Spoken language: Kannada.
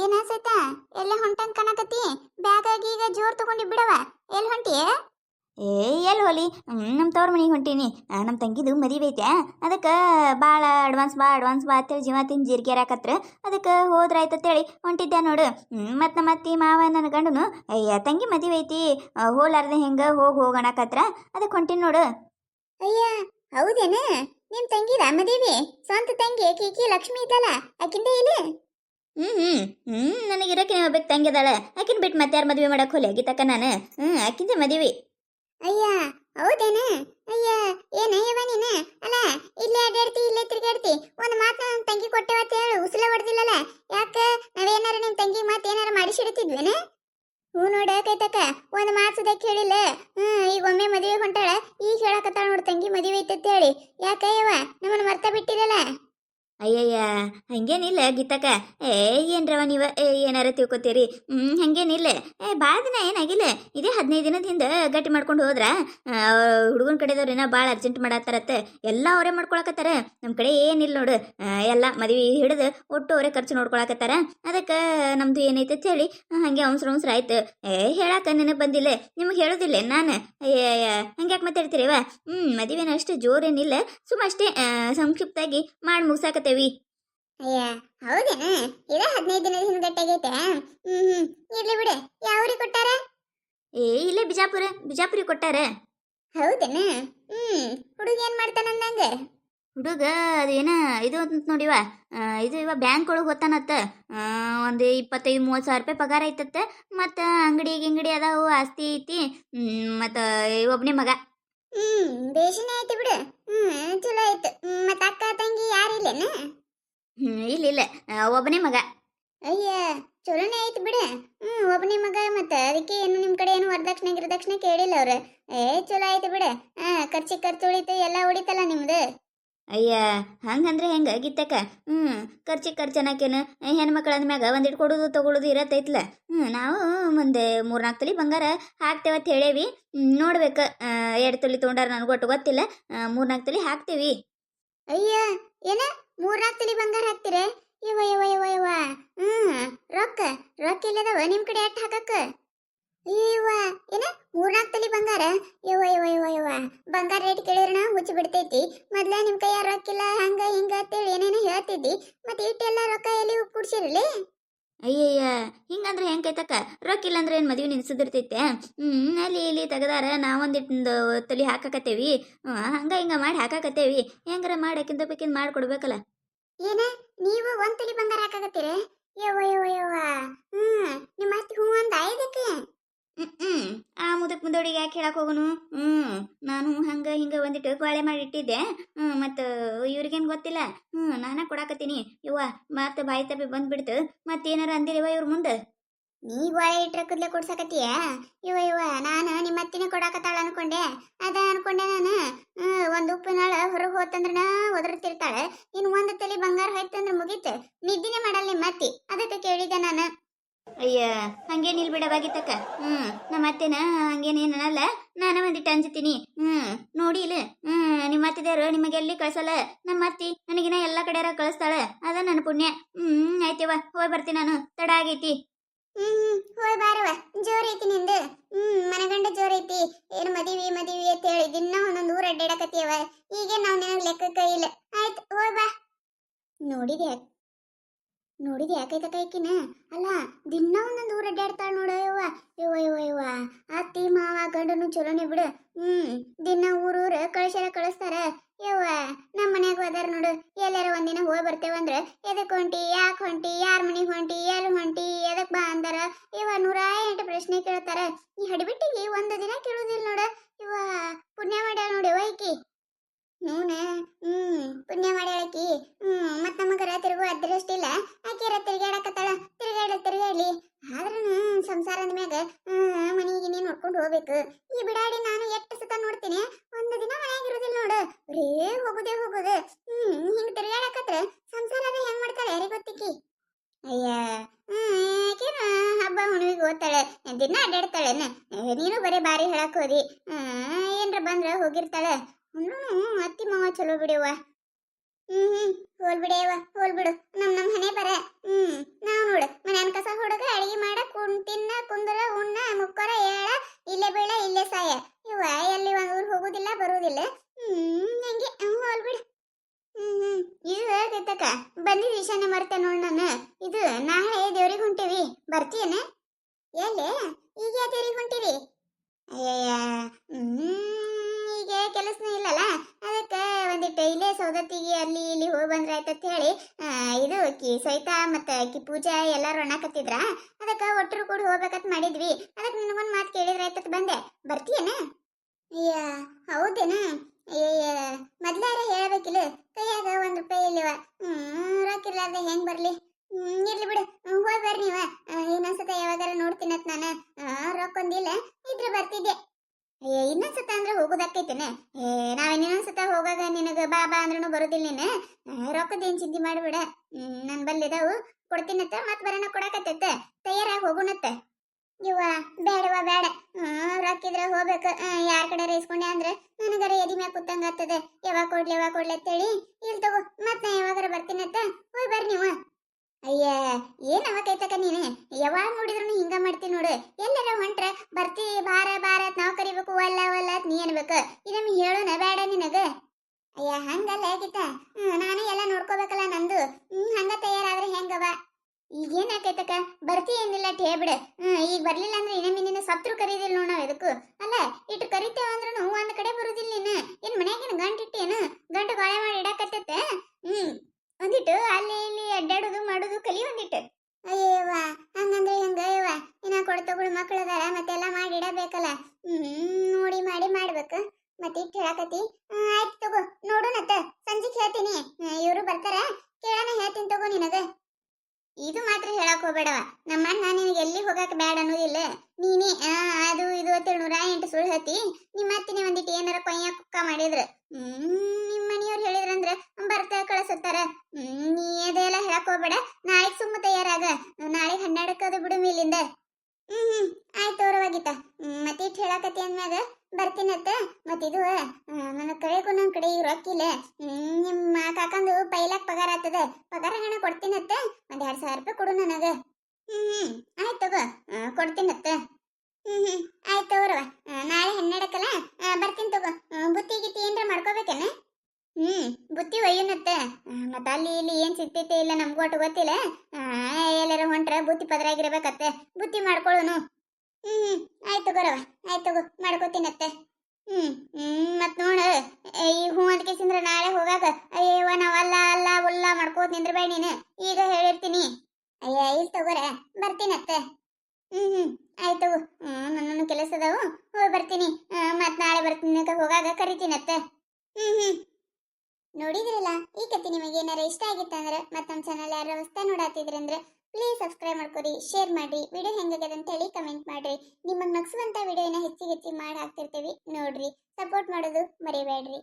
ಏನ ಸೈತ ಎಲ್ಲ ಹೊಂಟಂಗ್ ಕಣಕತಿ ಬ್ಯಾಗ್ ಆಗಿ ಈಗ ಜೋರ್ ತಗೊಂಡಿ ಬಿಡವ. ಎಲ್ಲಿ ಹೊಂಟಿ? ಏ ಎಲ್ಲಿ ಹೋಲಿ? ನಮ್ಮ ತವ್ರ ಮನೆಗೆ ಹೊಂಟೀನಿ. ನಮ್ಮ ತಂಗಿದು ಮದುವೆ ಐತೆ ಅದಕ್ಕೆ ಭಾಳ ಅಡ್ವಾನ್ಸ್ ಬಾ ಅಡ್ವಾನ್ಸ್ ಬಾ ಅಂತೇಳಿ ಜೀವ ತಿಂದು ಜೀರಿಗೆ ಹಾಕತ್ರ ಅದಕ್ಕೆ ಹೋದ್ರಾಯ್ತು ಅಂತೇಳಿ ಹೊಂಟಿದ್ದೆ ನೋಡು. ಮತ್ತು ನಮ್ಮ ಅತ್ತಿ ಮಾವ ನನ್ನ ಗಂಡನು ಅಯ್ಯ ತಂಗಿ ಮದುವೆ ಐತಿ. ಹೋಲಾರ್ದೆ ಹೆಂಗೆ ಹೋಗಿ ಹೋಗೋಣಕತ್ರ ಅದಕ್ಕೆ ಹೊಂಟೀನಿ ನೋಡು. ಅಯ್ಯ ಹೌದೇನ? ನಿಮ್ಮ ತಂಗಿದ ಮದುವೆ? ಸ್ವಂತ ತಂಗಿ ಕಿ ಲಕ್ಷ್ಮಿ ಇದ್ದಲ್ಲ ಆಕಿಂದ ಇಲ್ಲ ಹ್ಞೂ ಹ್ಞೂ ಹ್ಞೂ ನನಗೆ ಇರೋಕೆ ಒಬ್ಬಕ್ಕೆ ತಂಗಿದಾಳೆ. ಆಕಿನ ಬಿಟ್ಟು ಮತ್ತೆ ಯಾರು ಮದುವೆ ಮಾಡಕ್ಕೆ ಹೋಲಿ? ಆಗಿತ್ತಕ್ಕ ನಾನು. ಹ್ಞೂ ಆಕಿಂದೆ ಮದುವೆ. ಅಯ್ಯ, ಹೌದೇನ? ಅಯ್ಯ ಏನಯ್ಯವ ನೀನ? ಅಲ್ಲ, ಇಲ್ಲೇ ಅಡ್ಡಾಡ್ತಿ, ಇಲ್ಲೇ ತಿರ್ಗಾಡ್ತಿ. ಒಂದ್ ಮಾತು ನನ್ ತಂಗಿ ಕೊಟ್ಟೆವತ್ತ ಹೇಳು, ಉಸಿಲ ಹೊಡೆದಿಲ್ಲಲ್ಲ? ಯಾಕ? ನಾವೇನಾರ ನಿಮ್ ತಂಗಿ ಮಾತ್ ಏನಾರ ಮಾಡಿಸಿಡ್ತಿದ್ವೇನ ಹ್ಞೂ ನೋಡ ಕೈತಕ್ಕ, ಒಂದ್ ಮಾತು ಸುದ ಹೇಳಿಲ್ಲ ಹ್ಮ್, ಈಗ ಒಮ್ಮೆ ಮದುವೆ ಹೊಂಟಾಳ, ಈಗ ಹೇಳಕತ್ತಾಳ ನೋಡ್ ತಂಗಿ ಮದುವೆ ಐತಂತ ಹೇಳಿ. ಯಾಕಯ್ಯವ ನಮ್ಮನ್ನ ಮರ್ತ ಬಿಟ್ಟಿರಲ್ಲ ಅಯ್ಯಯ್ಯ, ಹಂಗೇನಿಲ್ಲ ಗೀತಕ್ಕ. ಏ, ಏನ್ರವ ನೀವ? ಏನಾರ ತಿಳ್ಕೊತೀರಿ? ಹ್ಞೂ ಹಂಗೇನಿಲ್ಲ. ಏ ಭಾಳ ದಿನ ಏನಾಗಿಲ್ಲ. ಇದೇ ಹದಿನೈದು ದಿನದ ಹಿಂದೆ ಗಟ್ಟಿ ಮಾಡ್ಕೊಂಡು ಹೋದ್ರ ಹುಡುಗನ ಕಡೆದವ್ರೇನ ಭಾಳ ಅರ್ಜೆಂಟ್ ಮಾಡತ್ತಾರತ್ತೆ ಎಲ್ಲ ಅವರೇ ಮಾಡ್ಕೊಳಕತ್ತಾರ. ನಮ್ಮ ಕಡೆ ಏನಿಲ್ಲ ನೋಡು. ಎಲ್ಲ ಮದುವೆ ಹಿಡಿದು ಒಟ್ಟು ಅವರೇ ಖರ್ಚು ನೋಡ್ಕೊಳಕತ್ತಾರ. ಅದಕ್ಕೆ ನಮ್ದು ಏನೈತೆ ಅಂತ ಹೇಳಿ ಹಂಗೆ ಅವಸರ ಅವಸರ ಆಯ್ತು. ಏ, ಹೇಳಾಕ ನೆನಪು ಬಂದಿಲ್ಲ. ನಿಮಗೆ ಹೇಳೋದಿಲ್ಲ ನಾನು. ಅಯ್ಯ ಹಂಗ್ಯಾಕೆ ಮಾತಾಡ್ತೀರಿವ? ಹ್ಞೂ ಮದುವೆನ ಅಷ್ಟು ಜೋರೇನಿಲ್ಲ. ಸುಮ್ಮ ಅಷ್ಟೇ ಸಂಕ್ಷಿಪ್ತಾಗಿ ಮಾಡಿ ಮುಗ್ಸಾಕತ್ತೇವಿ ಅಯ್ಯ ಹೌದೇನ? ಇದ ಹದಿನೈದು ದಿನದ ಹಿಂದಟ್ಟಾಗೈತೆ. ಹ್ಮ್ ಹ್ಮ್. ಇರ್ಲಿ ಬಿಡು. ಯಾವ್ರಿ ಕೊಟ್ಟಾರ? ಏ ಇಲ್ಲೇ ಬಿಜಾಪುರ ಬಿಜಾಪುರಿ ಕೊಟ್ಟಾರ. ಹೌದೇನ? ಹ್ಮ್ ಹುಡುಗ ಏನ್ ಮಾಡ್ತಾನ ಅಂದಂಗ? ಹುಡುಗ ಅದೇನ ಇದು ಅಂತ ನೋಡಿವ. ಇದು ಇವ ಬ್ಯಾಂಕ್ ಒಳಗೆ ಗೊತ್ತಾನತ್ತ ಒಂದು ಇಪ್ಪತ್ತೈದು ಮೂವತ್ತು ಸಾವಿರ ರೂಪಾಯಿ ಪಗಾರ ಐತತ್ತ ಮತ್ತ ಅಂಗಡಿ ಗಿಂಗಡಿ ಅದಾವು ಆಸ್ತಿ ಐತಿ. ಮತ್ತ ಒಬ್ಬನೇ ಮಗ. ಹ್ಮ್ ಬೇಷನೇ ಆಯ್ತು ಬಿಡು. ಹ್ಮ್ ಚಲೋ ಆಯ್ತು. ಹ್ಮ್, ಮತ್ತ ಅಕ್ಕ ತಂಗಿ ಯಾರಿಲ್ಲೇನ ಹ್ಞೂ ಇಲ್ಲ ಇಲ್ಲ. ಒಬ್ಬನೇ ಮಗ. ಅಯ್ಯ ಚಲೋನೇ ಆಯ್ತು ಬಿಡು. ಹ್ಮ್ ಒಬ್ಬನೇ ಮಗ ಮತ್ತ ಅದಕ್ಕೆ ಏನು ನಿಮ್ ಕಡೆ ಏನು ವರದಕ್ಷಿಣೆ ಗಿರದಕ್ಷಿಣೆ ಕೇಳಿಲ್ಲ ಅವ್ರು? ಏ ಚಲೋ ಆಯ್ತು ಬಿಡು. ಹಾ ಖರ್ಚಿ ಖರ್ಚು ಉಳಿತು ಎಲ್ಲ ಉಳಿತಲ್ಲ ನಿಮ್ದು? ಅಯ್ಯ, ಹಂಗಂದ್ರೆ ಹೆಂಗೆ ಗಿತ್ತಕ್ಕ? ಹ್ಞೂ ಖರ್ಚಿಗೆ ಖರ್ಚು ಅನ್ನಕೇನು ಹೆಣ್ಮಕ್ಳು ಅಂದ್ಮ್ಯಾಗ ಒಂದಿಟ್ಟು ಕೊಡೋದು ತಗೊಳ್ಳೋದು ಇರತ್ತೈತ್ಲ ಹ್ಞೂ ನಾವು ಮುಂದೆ ಮೂರ್ನಾಲ್ಕು ತೊಲಿ ಬಂಗಾರ ಹಾಕ್ತೇವತ್ತು ಹೇಳೇವಿ. ನೋಡ್ಬೇಕು. ಎರಡು ತೊಲಿ ತೊಗೊಂಡಾರ ನನಗೆ ಒಟ್ಟು ಗೊತ್ತಿಲ್ಲ ಮೂರ್ನಾಲ್ಕು ತೊಲಿ ಹಾಕ್ತೀವಿ. ಅಯ್ಯ, ಏನ? ಮೂರ್ನಾಲ್ಕು ತೊಲಿ ಬಂಗಾರ ಹಾಕ್ತೀರ? ಯವ್ವ ಯವ್ವ ಯವ್ವ ಯವ್ವ. ಹ್ಮ್, ರೊಕ್ಕ ರೊಕ್ಕ ಇಲ್ಲದವ ನಿಮ್ಮ ಕಡೆ ಎಷ್ಟು ಹಾಕಕ್ಕ? ಅಯ್ಯವ್ವ ಏನ? ಮೂರ್ನಾಲ್ಕು ತಲಿ ಬಂಗಾರ? ಯವ ಯವ ಯವ ಯವ್ವ ಬಂಗಾರ ರೇಟ್ ಕೇಳಿರಣ ಹುಚ್ಚಿ ಬಿಡ್ತೈತಿ. ಮೊದ್ಲ ನಿಮ್ ಕೈಯ ರೊಕ್ಕಿಲ್ಲ ಹಂಗ ಹಿಂಗ ಅಂತೇಳಿ ಏನೇನೋ ಹೇಳ್ತಿದ್ದಿ. ಮತ್ತೆ ಇಟ್ಟೆಲ್ಲ ರೊಕ್ಕ ಎಲ್ಲಿ ಕುಡ್ಸಿರಲಿ? ಅಯ್ಯಯ್ಯ ಹಿಂಗಂದ್ರೆ ಹೆಂಗ್ ಕೈತಕ್ಕ? ರೊಕ್ಕ ಇಲ್ಲಂದ್ರೆ ಏನು ಮದುವೆ ನಿಲ್ಸಿದಿರ್ತೈತೆ? ಹ್ಞೂ ಅಲ್ಲಿ ಇಲ್ಲಿ ತೆಗದಾರ ನಾವೊಂದಿಟ್ಟು ತಲಿ ಹಾಕಾಕತ್ತೇವಿ. ಹ್ಞೂ ಹಂಗೆ ಹಿಂಗೆ ಮಾಡಿ ಹಾಕಾಕತ್ತೇವಿ. ಹೆಂಗಾರ ಮಾಡಿ ಅಕ್ಕಿಂತ ಬೇಕಿಂದ ಮಾಡಿಕೊಡ್ಬೇಕಲ್ಲ ಏನ? ನೀವು ಒಂದ್ ತಲಿ ಬಂಗಾರ ಹಾಕಾಕತ್ತೀರ? ಯವ್ವ ಯವ್ವ ಯವ್ವ ಹ್ಮ್ ನಿಮ್ಮ ಅತ್ತಿ ಹೂ ಅಂದ ಇದಕ್ಕೆ ಹ್ಞೂ ಆ ಮುದಕ್ ಮುಂದೋಡಿಗೆ ಯಾಕೆ ಹೇಳಕ್ಕೆ ಹೋಗೋನು? ಹ್ಮ್ ನಾನು ಹಂಗ ಹಿಂಗ ಒಂದಿಟ್ಟು ಕೊಳೆ ಮಾಡಿ ಇಟ್ಟಿದ್ದೆ ಹ್ಮ್ ಮತ್ತು ಇವ್ರಿಗೇನ್ ಗೊತ್ತಿಲ್ಲ. ಹ್ಮ್ ನಾನ ಕೊಡಾಕತ್ತೀನಿ. ಇವ್ವ ಮತ್ತೆ ಬಾಯಿ ತಪ್ಪಿ ಬಂದ್ಬಿಡ್ತು. ಮತ್ತೇನಾರ ಅಂದಿರಿವ ಇವ್ರ ಮುಂದೆ? ನೀ ಬಾಳೆ ಇಟ್ರ ಕುದ್ಲೆ ಕೊಡ್ಸಕತ್ತೀಯ? ಇವ ಇವ ನಾನು ನಿಮ್ಮ ಅತ್ತಿನ ಕೊಡಾಕತ್ತಾಳ ಅನ್ಕೊಂಡೆ. ಅದ ಅನ್ಕೊಂಡೆ ನಾನು. ಹ್ಮ್, ಒಂದ್ ಉಪ್ಪಿನಾಳ ಹೊರಗೆ ಹೋತಂದ್ರನ ಒದರ್ತಿರ್ತಾಳೆ. ಇನ್ ಒಂದ್ ತಲೆ ಬಂಗಾರ ಹೋಯ್ತಂದ್ರ ಮುಗೀತ. ನಿದ್ದಿನೇ ಮಾಡಲ್ಲ ನಿಮ್ಮ ಅತ್ತಿ. ಅದಕ್ಕೆ ಕೇಳಿದೆ ನಾನು ಅಯ್ಯ ಹಂಗೇನಿಲ್ ಬಿಡವಾಗಿತ್ತಕ್ಕ ಹ್ಮ್ ನಮ್ಮ ಅತ್ತೆನ ಹಂಗೇನೇನಲ್ಲ ನಾನ ಒಂದಿಟ್ಟು ಅಂಜತೀನಿ ಹ್ಮ್ ನೋಡಿ ಇಲ್ಲ ಹ್ಮ್ ನಿಮ್ಮ ಅತ್ತಿದ್ಯಾರು ನಿಮಗೆ ಎಲ್ಲಿ ಕಳ್ಸಲ್ಲ? ನಮ್ಮ ಅತ್ತಿ ನನಗಿನ ಎಲ್ಲ ಕಡೆಯಾರ ಕಳಿಸ್ತಾಳೆ. ಅದ ನನ್ನ ಪುಣ್ಯ. ಹ್ಮ್ ಆಯ್ತವ ಹೋಗಿ ಬರ್ತೀನಿ ನಾನು. ತಡ ಆಗೈತಿ. ಹ್ಮ್ ಹೋಯ್ ಬಾರವ ಜೋರ್ ಐತಿ ನಿಂದು. ಹ್ಮ್ ಮನಗಂಡ ಜೋರ್ ಐತಿ. ಏನ್ ಮದಿವಿ ಮದಿವಿ ಅಂತ ಹೇಳಿ ದಿನ ಒಂದೊಂದ್ ಊರ್ ಅಡ್ಡಾಡಕತ್ತೀವ. ಈಗ ನಾವ್ ನಿನಗ್ ಲೆಕ್ಕಕ್ಕ ಇಲ್ಲ. ಆಯ್ತು ಹೋಯ್ ಬಾ. ನೋಡಿದ್ಯಾ ನೋಡಿದ್ಯಾ ಯಾಕೈತ ಕೈಕಿನ ಅಲ್ಲ, ದಿನ ಒಂದೊಂದು ಊರ ಅಡ್ಡಾಡ್ತಾಳ ನೋಡ ಯವ್ವ ಯವ್ವ ಯವ್ವ ಯವ್ವ. ಅತ್ತಿ, ಮಾವ, ಗಂಡನು ಚಲೋನೆ ಬಿಡು. ಹ್ಮ್, ದಿನ ಊರೂರ ಕಳ್ಸ್ಯಾರ ಕಳಿಸ್ತಾರ. ಯವ್ವ ನಮ್ಮ ಮನ್ಯಾಗ ಹೋದಾರ ನೋಡು. ಎಲ್ಲಾರ ಒಂದಿನ ಹೋಗಿ ಬರ್ತೇವಂದ್ರ ಎದಕ್ ಹೊಂಟಿ, ಯಾಕೆ ಹೊಂಟಿ, ಯಾರ ಮನೆಗೆ ಹೊಂಟಿ ಎಲ್ಲಿ ಹೊಂಟಿ, ಎದಕ್ ಬಾ ಅಂದಾರ. ಇವ ನೂರ ಎಂಟು ಪ್ರಶ್ನೆ ಕೇಳ್ತಾರ. ಈ ಹಡಿಬಿಟ್ಟಿಗೆ ಒಂದು ದಿನ ಕೇಳುದಿಲ್ಲ ನೋಡ. ಇವ ಪುಣ್ಯ ಮಾಡ್ಯಾಳ ನೋಡಿ ವೈಕಿ ನೋನ ಹ್ಮ್ ಪುಣ್ಯ ಮಾಡ್ಯಾಳಕಿ ಹ್ಮ್ ಮತ್ ನಮಗರ ತಿರುಗು ಇಲ್ಲ ಆಕೆರ ತಿರುಗಾಡಕತ್ತಾಳ ತಿರುಗಾಡ ತಿರುಗಾಡ್ಲಿ ಆದ್ರೂ ಸಂಸಾರ ಅಂದ್ಮ್ಯಾಗ ಹ್ಮ್ ಮನೆಗೆ ನೀನ್ ನೋಡ್ಕೊಂಡು ಹೋಗ್ಬೇಕು. ಈ ಬಿಡಾಡಿ ನಾನು ಎಷ್ಟು ಸತ ನೋಡ್ತೀನಿ. ಒಂದು ದಿನ ಮನೆಯಾಗಿರೋದಿಲ್ಲ ನೋಡು. ಬರೇ ಹೋಗುದೇ ಹೋಗುದು. ಹ್ಮ್ ಹಿಂಗ್ ತಿರ್ಗಾಡಕತ್ರ ಸಂಸಾರದ ಹೆಂಗ್ ಮಾಡ್ತಾಳೆ ಯಾರಿಗೆ ಗೊತ್ತಿಕ್ಕಿ? ಅಯ್ಯ ಹ್ಮ್, ಹಬ್ಬ ಹುಣ್ಣಿಗೆ ಓದ್ತಾಳೆ ದಿನ ಅಡ್ಡಾಡ್ತಾಳೆ ನೀನು ಬರೀ ಬಾರಿ ಹೇಳಕ್ ಹೋದಿ. ಏನ್ರ ಬಂದ್ರ ಹೋಗಿರ್ತಾಳೆ. ಅಂದ್ರೂ ಅತ್ತಿ ಮಾವ ಚಲೋ ಬಿಡವ ಹ್ಮ್ ಹ್ಮ್, ಹೋಲ್ ಬಿಡೇವ ಹೋಲ್ ಬಿಡು. ನಮ್ ನಮ್ ಮನೆ ಬರ. ಹ್ಮ್, ನಾವ್ ನೋಡು. ಮನ್ಯಾನ್ ಕಸ ಹುಡುಗ ಅಡಿಗೆ ಮಾಡ ಕುಂತಿನ ಕುಂದ್ರ, ಉಣ್ಣ, ಮುಕ್ಕರ, ಏಳ, ಇಲ್ಲೇ ಬೀಳ, ಇಲ್ಲೇ ಸಾಯ. ಇವ ಎಲ್ಲಿ ಒಂದ್ ಊರ್ ಹೋಗುದಿಲ್ಲ ಬರುವುದಿಲ್ಲ ಹ್ಮ್, ಹಂಗೆ ಹೋಲ್ ಬಿಡು. ಹ್ಮ್ ಹ್ಮ್, ಇದು ಹೇಳ್ತಿತ್ತಕ್ಕ ಬಂದಿದ್ ವಿಷಯನೇ ಮರ್ತೆ ನೋಡ್ ನಾನು. ಇದು ನಾಳೆ ದೇವ್ರಿಗೆ ಹೊಂಟಿವಿ. ಬರ್ತೀಯನ? ಎಲ್ಲಿ? ಈಗ ದೇವ್ರಿಗೆ ಹೊಂಟಿವಿ ಅಯ್ಯಯ್ಯ. ಹ್ಮ್ ಈಗ ಕೆಲಸನೂ ಇಲ್ಲಲ್ಲ? ಅದಕ್ಕೆ ಒಂದಿಟ್ಟು ಇಲ್ಲೇ ಸೌದತ್ತಿಗೆ ಅಲ್ಲಿ ಇಲ್ಲಿ ಹೋಗಿ ಬಂದ್ರೆ ಆಯ್ತಂತ ಹೇಳಿ ಇದು ಕಿ ಸೈತಾ ಮತ್ತು ಕಿ ಪೂಜಾ ಎಲ್ಲರೂ ಅಣ್ಣಕತ್ತಿದ್ರ ಅದಕ್ಕೆ ಒಟ್ಟರು ಕೂಡ ಹೋಗ್ಬೇಕಂತ ಮಾಡಿದ್ವಿ. ಅದಕ್ಕೆ ನಿನಗೊಂದು ಮಾತು ಕೇಳಿದ್ರೆ ಆಯ್ತತ್ ಬಂದೆ. ಬರ್ತೀಯನ? ಅಯ್ಯ ಹೌದೇನ? ಅಯ್ಯ ಮೊದ್ಲಾರ ಹೇಳ್ಬೇಕಿಲ್ಲ. ಕೈಯಾಗ ಒಂದ್ ರೂಪಾಯಿ ಇಲ್ಲಿವ. ಹ್ಮ್ ರೊಕ್ಕಿಲ್ಲಾರ್ದೆ ಹೆಂಗ್ ಬರಲಿ? ಇರ್ಲಿ ಬಿಡು. ಹೋಗಿ ಬರ್ರಿ ನೀವ. ಇನ್ನೊಂದ್ಸತ ಯಾವಾಗಾರ ನೋಡ್ತೀನತ್ ನಾನು. ಆ, ರೊಕ್ಕ ಒಂದಿಲ್ಲ ಇದ್ರೆ ಬರ್ತಿದ್ದೆ. ಏ ಇನ್ನೊಂದ್ಸತ ಅಂದ್ರೆ ಹೋಗೋದಕ್ಕೈತೇನೆ. ಏ ನಾವೇನ್ ಇನ್ನೊಂದ್ಸತ ಹೋಗಾಗ ನಿನಗ ಬಾ ಬಾ ಅಂದ್ರೂ ಬರೋದಿಲ್ಲ ನೀನು. ಏನ್ ಚಿಂತೆ ಮಾಡ್ಬಿಡ. ನನ್ ಬಲ್ಲಿದಾವು ಕೊಡ್ತೀನತ್ತ ಮತ್ ಬರೋಣ ಕೊಡಕತ್ತೈತೆ ತಯಾರಾಗಿ ಹೋಗುಣತ್ತ. ಇವ ಬೇಡವ ಬೇಡ ರೊಕ್ಕಿದ್ರೆ ಹೋಗ್ಬೇಕು. ಯಾರ ಕಡೆ ಇಸ್ಕೊಂಡೆ ಅಂದ್ರೆ ನನಗರ ಎದಿ ಮ್ಯಾಗ ಕೂತಂಗ ಯಾವಾಗ ಕೊಡ್ಲಿ ಯಾವಾಗ ಕೊಡ್ಲಿ ಅಂತೇಳಿ ಇಲ್ಲಿ ತಗೋ ಮತ್ ನಾ ಯಾವಾಗಾರ ಬರ್ತೀನತ್ತ. ಹೋಯ್ ಬರ್ರಿ ನೀವು. ಅಯ್ಯ, ಏನ್ ಅವಕೈತಕ ನೀನು. ಯಾವಾಗ ನೋಡಿದ್ರು ಹಿಂಗ ಮಾಡ್ತೀನಿ ನೋಡು. ಎಲ್ಲರ ಹೊಂಟ್ರ ಬರ್ತಿ ಬಾರ ಅಂತ ಇದನ್ನ ಹೇಳೋಣ ಬೇಡ ನಿನಗ. ಅಯ್ಯ ಹಂಗಲ್ಲ ಗೀತ. ಹ್ಮ್, ನಾನು ಎಲ್ಲ ನೋಡ್ಕೋಬೇಕಲ್ಲ ನಂದು. ಹಂಗ ತಯಾರಾದ್ರೆ ಹೆಂಗವ ಈಗೇನ್ ಆಕೈತಕ ಬರ್ತಿ ಏನಿಲ್ಲ ಟೇ ಬಿಡು. ಹ್ಮ್ ಈಗ ಬರ್ಲಿಲ್ಲ ಅಂದ್ರೆ ಇನ್ನೊಮ್ಮೆ ನಿನ್ನ ಸತ್ರು ಕರೀದಿಲ್ಲ ನೋಡ್ ನಾವ್ ಇದಕ್ಕೂ ಅಲ್ಲ ಇಟ್ಟು ಕರಿತೇವ ಅಂದ್ರೂ ಒಂದ್ ಕಡೆ ಬರುದಿಲ್ಲ ಏನ್ ಮನ್ಯಾಗಿನ ಗಂಟು ಇಟ್ಟೇನು? ಗಂಟು ಗಾಳೆ ಮಾಡಿ ಇಡಕತ್ತೈತೆ? ಹ್ಮ್ ಒಂದಿಟ್ಟು ಅಲ್ಲಿ ಇಲ್ಲಿ ಅಡ್ಡಾಡೋದು ಮಾಡೋದು ಕಲಿ ಒಂದಿಟ್ಟು. ಅಯ್ಯವ್ವ ಹಂಗಂದ್ರೆ ಹೆಂಗ ಅಯ್ಯವ್ವ ಇನ್ನ ಕೊಡ್ತಗಳು ಮಕ್ಳು ಅದಾರ ಮತ್ತೆಲ್ಲ ಮಾಡಿ ಇಡಬೇಕಲ್ಲ. ಹ್ಮ್ ಮತ್ತೆ ಹೇಳಕತಿ ಹ್ಮ್, ಆಯ್ತು ತಗೋ ನೋಡೋಣತ್ತ ಸಂಜೆಗೆ ಹೇಳ್ತೀನಿ. ಇವರು ಬರ್ತಾರ. ಕೇಳೋಣ ಹೇಳ್ತೀನಿ ತಗೋ ನಿನಗ. ಇದು ಮಾತ್ರ ಹೇಳಕ್ ಹೋಗ್ಬೇಡವ. ನಮ್ಮ ಅಣ್ಣ ನಿನಗೆ ಎಲ್ಲಿ ಹೋಗಕ್ ಬೇಡ ಅನ್ನೋದಿಲ್ಲ. ನೀನೇ ಅದು ಇದು ಅಂತೇಳಿ ನೂರ ಎಂಟು ಸುಳ್ಳು ಹತ್ತಿ ನಿಮ್ಮ ಒಂದಿಟ್ಟು ಏನಾರ ಕೊಯ್ಯ ಕುಕ್ಕ ಮಾಡಿದ್ರ. ನಿಮ್ಮ ಮನೆಯವ್ರು ಹೇಳಿದ್ರಂದ್ರ ಬರ್ತಾ ಕಳಿಸುತ್ತಾರ. ನೀ ಅದೆಲ್ಲ ಹೇಳಕ್ ಹೋಗ್ಬೇಡ. ನಾಳೆ ಸುಮ್ಮ ತಯಾರಾಗ. ನಾಳೆ ಹನ್ನೆರಡಕ್ಕದು ಬಿಡು ಮೇಲಿಂದ. ಹ್ಮ್ ಹ್ಮ್ ಆಯ್ತು ಅವ್ರವಾಗಿತ್ತ ಮತ್ತೆ ಇಟ್ಟು ಹೇಳಕತ್ತಿ ಅಂದ್ಮ್ಯಾಗ ಬರ್ತೀನತ್ತ ಮತ್ತಿದು ನನ್ನ ಕಡೆಗೂ ನನ್ನ ಕಡೆ ಈಗ ರೊಕ್ಕಿಲ್ಲ ನಿಮ್ಮ ಕಾಕಂದು ಪೈಲಾಕ್ ಪಗಾರ ಆಗ್ತದ. ಪಗಾರ ಹಣ ಕೊಡ್ತೀನತ್ತ ಒಂದ್ ಎರಡ್ ಸಾವಿರ ರೂಪಾಯಿ ಕೊಡು ನನಗೆ. ಹ್ಮ್ ಆಯ್ತು ತಗೋ. ಕೊಡ್ತೀನತ್ತ ಹ್ಮ್ ಹ್ಮ್, ಆಯ್ತು ತಗೋರವ ನಾಳೆ ಹನ್ನೆರಡಕ್ಕಲ್ಲ ಬರ್ತೀನಿ ತಗೋ. ಬುತ್ತಿ ಗಿತ್ತಿ ಏನ್ರ ಮಾಡ್ಕೋಬೇಕೇನ? ಹ್ಮ್, ಬುತ್ತಿ ಒಯ್ಯನತ್ತ ಮತ್ತ ಅಲ್ಲಿ ಇಲ್ಲಿ ಏನ್ ಸಿಗ್ತೈತೆ ಇಲ್ಲ ನಮ್ಗೂ ಒಟ್ಟು ಗೊತ್ತಿಲ್ಲ ಆ, ಎಲ್ಲಾರ ಹೊಂಟ್ರ ಬುತ್ತಿ ಪದ್ರಾಗಿರ್ಬೇಕತ್ತೆ ಬುತ್ತಿ ಮಾಡ್ಕೊಳ್ಳೋನು ಹ್ಮ್ ಆಯ್ತು ತಗೋರವ ಆಯ್ತು ತಗೋ ಮಾಡ್ಕೋತೀನತ್ತೆ ಹ್ಮ್ ಹ್ಮ್ ಮತ್ ನೋಡ ಏ, ಈ ಹೂ ಅಂತ ಕೇಸಿಂದ್ರ ನಾಳೆ ಹೋಗಾಕ ಅಯ್ಯವ್ವ ನಾವಲ್ಲ ಅಲ್ಲ ನಿಂದ್ರಬೇಡ ನೀನು. ಈಗ ಹೇಳಿರ್ತೀನಿ. ಅಯ್ಯ ಇಲ್ಲಿ ತಗೋರ ಬರ್ತೀನತ್ತೆ ಹ್ಮ್ ಹ್ಮ್, ಆಯ್ತು. ನನ್ನನ್ನು ಕೆಲಸ ಅದಾವು ಹೋಗಿ ಬರ್ತೀನಿ. ಮತ್ ನಾಳೆ ಬರ್ತೀನಿ ಹೋಗಾಗ ಹೋಗಾಗ ಕರಿತೀನತ್ತೆ ಹ್ಮ್ ಹ್ಮ್. ನೋಡಿದ್ರಲ್ಲ, ಈ ಕತೆ ನಿಮಗೆ ಏನಾರ ಇಷ್ಟ ಆಗಿತ್ತಂದ್ರೆ ಮತ್ತೆ ನಮ್ಮ ಚಾನಲ್ ಯಾರು ಹೊಸ್ತಾ ನೋಡಾತಿದ್ರಿ ಅಂದ್ರೆ ಪ್ಲೀಸ್ ಸಬ್ಸ್ಕ್ರೈಬ್ ಮಾಡ್ಕೊರಿ ಶೇರ್ ಮಾಡ್ರಿ ವಿಡಿಯೋ ಹೆಂಗಾಗ್ಯದ ಅಂತ ಹೇಳಿ ಕಮೆಂಟ್ ಮಾಡ್ರಿ. ನಿಮಗೆ ನಗ್ಸುವಂತ ವಿಡಿಯೋನ ಹೆಚ್ಚಿಗೆ ಹೆಚ್ಚಿಗೆ ಮಾಡಿ ಹಾಕ್ತಿರ್ತೀವಿ. ನೋಡ್ರಿ ಸಪೋರ್ಟ್ ಮಾಡೋದು ಮರಿಬೇಡ್ರಿ.